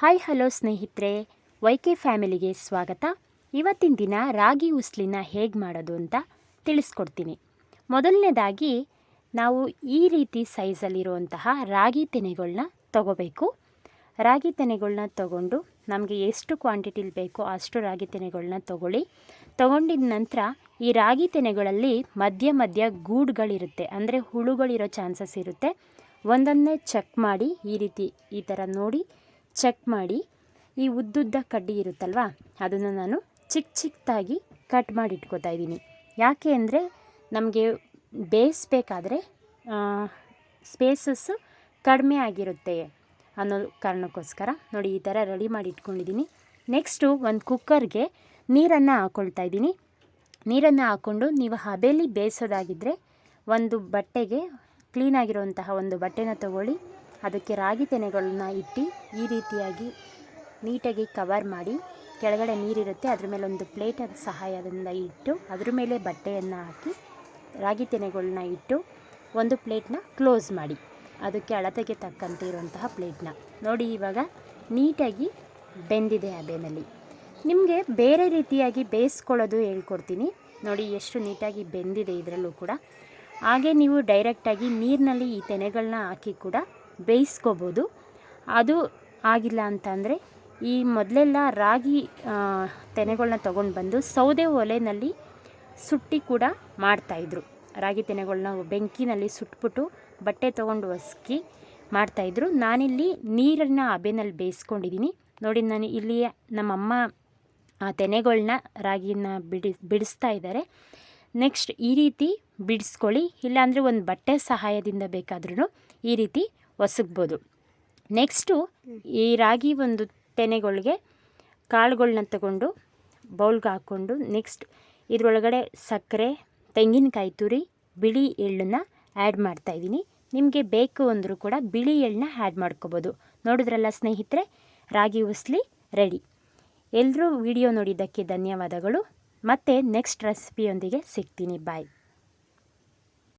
Hi, hello ಸ್ನೇಹಿತರೆ. Y K ಫ್ಯಾಮಿಲಿಗೆ ಸ್ವಾಗತ. ಇವತ್ತಿನ ದಿನ ರಾಗಿ ಉಸ್ಲಿನ ಹೇಗೆ ಮಾಡೋದು ಅಂತ ತಿಳಿಸ್ಕೊಡ್ತೀನಿ. ಮೊದಲನೇದಾಗಿ, ನಾವು ಈ ರೀತಿ ಸೈಜಲ್ಲಿರುವಂತಹ ರಾಗಿ ತೆನೆಗಳನ್ನ ತಗೋಬೇಕು. ರಾಗಿ ತೆನೆಗಳನ್ನ ತಗೊಂಡು ನಮಗೆ ಎಷ್ಟು ಕ್ವಾಂಟಿಟಿಲಿ ಬೇಕೋ ಅಷ್ಟು ರಾಗಿ ತೆನೆಗಳನ್ನ ತಗೊಳ್ಳಿ. ತಗೊಂಡಿದ ನಂತರ ಈ ರಾಗಿ ತೆನೆಗಳಲ್ಲಿ ಮಧ್ಯ ಮಧ್ಯ ಗೂಡುಗಳಿರುತ್ತೆ, ಅಂದರೆ ಹುಳುಗಳಿರೋ ಚಾನ್ಸಸ್ ಇರುತ್ತೆ. ಒಂದನ್ನೇ ಚೆಕ್ ಮಾಡಿ ಈ ರೀತಿ ಈ ಥರ ನೋಡಿ ಚೆಕ್ ಮಾಡಿ. ಈ ಉದ್ದುದ್ದ ಕಡ್ಡಿ ಇರುತ್ತಲ್ವ? ಅದನ್ನು ನಾನು ಚಿಕ್ಕ ಚಿಕ್ಕದಾಗಿ ಕಟ್ ಮಾಡಿ ಇಟ್ಕೋತಾ ಇದ್ದೀನಿ. ಯಾಕೆ ಅಂದರೆ ನಮಗೆ ಬೇಯಿಸ್ಬೇಕಾದ್ರೆ ಸ್ಪೇಸಸ್ಸು ಕಡಿಮೆ ಆಗಿರುತ್ತೆ ಅನ್ನೋ ಕಾರಣಕ್ಕೋಸ್ಕರ ನೋಡಿ ಈ ಥರ ರೆಡಿ ಮಾಡಿ ಇಟ್ಕೊಂಡಿದ್ದೀನಿ ನೆಕ್ಸ್ಟು ಒಂದು ಕುಕ್ಕರ್ಗೆ ನೀರನ್ನು ಹಾಕ್ಕೊಳ್ತಾ ಇದ್ದೀನಿ. ನೀರನ್ನು ಹಾಕ್ಕೊಂಡು ನೀವು ಹಬೇಲಿ ಬೇಯಿಸೋದಾಗಿದ್ದರೆ ಒಂದು ಬಟ್ಟೆಗೆ ಕ್ಲೀನಾಗಿರುವಂತಹ ಒಂದು ಬಟ್ಟೆನ ತಗೊಳ್ಳಿ. ಅದಕ್ಕೆ ರಾಗಿ ತೆನೆಗಳನ್ನ ಇಟ್ಟು ಈ ರೀತಿಯಾಗಿ ನೀಟಾಗಿ ಕವರ್ ಮಾಡಿ ಕೆಳಗಡೆ ನೀರಿರುತ್ತೆ, ಅದ್ರ ಮೇಲೆ ಒಂದು ಪ್ಲೇಟ್ ಸಹಾಯದಿಂದ ಇಟ್ಟು ಅದ್ರ ಮೇಲೆ ಬಟ್ಟೆಯನ್ನು ಹಾಕಿ ರಾಗಿ ತೆನೆಗಳನ್ನ ಇಟ್ಟು ಒಂದು ಪ್ಲೇಟ್ನ ಕ್ಲೋಸ್ ಮಾಡಿ. ಅದಕ್ಕೆ ಅಳತೆಗೆ ತಕ್ಕಂತೆ ಇರುವಂತಹ ಪ್ಲೇಟ್ನ ನೋಡಿ ಇವಾಗ ನೀಟಾಗಿ ಬೆಂದಿದೆ ಅದೇನಲ್ಲಿ ನಿಮಗೆ ಬೇರೆ ರೀತಿಯಾಗಿ ಬೇಯಿಸ್ಕೊಳ್ಳೋದು ಹೇಳ್ಕೊಡ್ತೀನಿ. ನೋಡಿ ಎಷ್ಟು ನೀಟಾಗಿ ಬೆಂದಿದೆ ಇದರಲ್ಲೂ ಕೂಡ. ಹಾಗೆ ನೀವು ಡೈರೆಕ್ಟಾಗಿ ನೀರಿನಲ್ಲಿ ಈ ತೆನೆಗಳನ್ನ ಹಾಕಿ ಕೂಡ ಬೇಯಿಸ್ಕೋಬೋದು. ಅದು ಆಗಿಲ್ಲ ಅಂತಂದರೆ ಈ ಮೊದಲೆಲ್ಲ ರಾಗಿ ತೆನೆಗಳನ್ನ ತೊಗೊಂಡು ಬಂದು ಸೌದೆ ಒಲೆಯಲ್ಲಿ ಸುಟ್ಟಿ ಕೂಡ ಮಾಡ್ತಾಯಿದ್ರು ರಾಗಿ ತೆನೆಗಳನ್ನ ಬೆಂಕಿನಲ್ಲಿ ಸುಟ್ಬಿಟ್ಟು ಬಟ್ಟೆ ತೊಗೊಂಡು ಒಸ್ಕಿ ಮಾಡ್ತಾಯಿದ್ರು ನಾನಿಲ್ಲಿ ನೀರನ್ನು ಹಬೆನಲ್ಲಿ ಬೇಯಿಸ್ಕೊಂಡಿದ್ದೀನಿ ನೋಡಿ, ನಾನು ಇಲ್ಲಿ ನಮ್ಮಮ್ಮ, ಆ ತೆನೆಗಳನ್ನ ರಾಗಿನ ಬಿಡಿ, ಬಿಡಿಸ್ತಾ ಇದ್ದಾರೆ ನೆಕ್ಸ್ಟ್ ಈ ರೀತಿ ಬಿಡಿಸ್ಕೊಳ್ಳಿ. ಇಲ್ಲಾಂದರೆ ಒಂದು ಬಟ್ಟೆ ಸಹಾಯದಿಂದ ಬೇಕಾದ್ರೂ ಈ ರೀತಿ ಒಸಗ್ಬೋದು. ನೆಕ್ಸ್ಟು ಈ ರಾಗಿ ಒಂದು ತೆನೆಗಳಿಗೆ ಕಾಳುಗಳನ್ನ ತಗೊಂಡು ಬೌಲ್ಗೆ ಹಾಕ್ಕೊಂಡು ನೆಕ್ಸ್ಟ್ ಇದರೊಳಗಡೆ ಸಕ್ಕರೆ, ತೆಂಗಿನಕಾಯಿ ತುರಿ, ಬಿಳಿ ಎಳ್ಳನ್ನು ಆ್ಯಡ್ ಮಾಡ್ತಾಯಿದ್ದೀನಿ ನಿಮಗೆ ಬೇಕು ಅಂದರೂ ಕೂಡ ಬಿಳಿ ಎಳ್ಳನ್ನ ಆ್ಯಡ್ ಮಾಡ್ಕೋಬೋದು. ನೋಡಿದ್ರಲ್ಲ ಸ್ನೇಹಿತರೆ, ರಾಗಿ ಉಸ್ಲಿ ರೆಡಿ ಎಲ್ಲರೂ ವಿಡಿಯೋ ನೋಡಿದ್ದಕ್ಕೆ ಧನ್ಯವಾದಗಳು. ಮತ್ತು ನೆಕ್ಸ್ಟ್ ರೆಸಿಪಿಯೊಂದಿಗೆ ಸಿಗ್ತೀನಿ. ಬಾಯ್